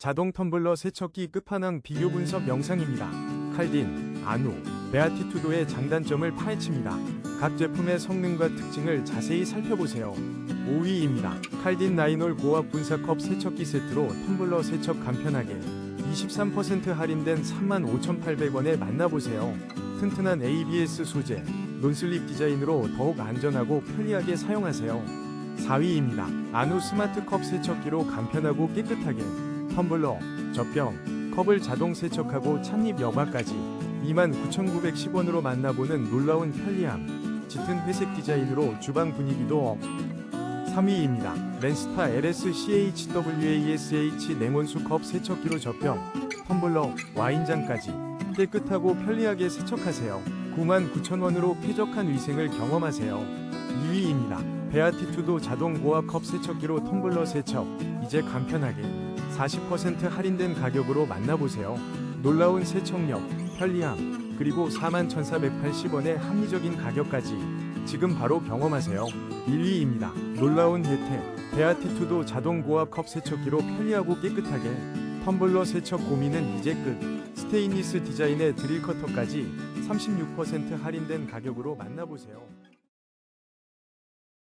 자동 텀블러 세척기 끝판왕 비교 분석 영상입니다. 칼딘, 아누, 베아티투도의 장단점을 파헤칩니다. 각 제품의 성능과 특징을 자세히 살펴보세요. 5위입니다. 칼딘 나이놀 고압 분사컵 세척기 세트로 텀블러 세척 간편하게 23% 할인된 35,800원에 만나보세요. 튼튼한 ABS 소재, 논슬립 디자인으로 더욱 안전하고 편리하게 사용하세요. 4위입니다. 아누 스마트컵 세척기로 간편하고 깨끗하게 텀블러, 젖병, 컵을 자동 세척하고 찻잎 여과까지 29,910원으로 만나보는 놀라운 편리함. 짙은 회색 디자인으로 주방 분위기도 업. 3위입니다. 렌스타 LSCHWASH 냉온수 컵 세척기로 젖병, 텀블러, 와인잔까지 깨끗하고 편리하게 세척하세요. 99,000원으로 쾌적한 위생을 경험하세요. 2위입니다. 베아티투도 자동 고압 컵 세척기로 텀블러 세척, 이제 간편하게 40% 할인된 가격으로 만나보세요. 놀라운 세척력, 편리함, 그리고 41,480원의 합리적인 가격까지 지금 바로 경험하세요. 1위입니다. 놀라운 혜택. 베아티투도 자동 고압 컵 세척기로 편리하고 깨끗하게 텀블러 세척 고민은 이제 끝. 스테인리스 디자인의 드릴 커터까지 36% 할인된 가격으로 만나보세요.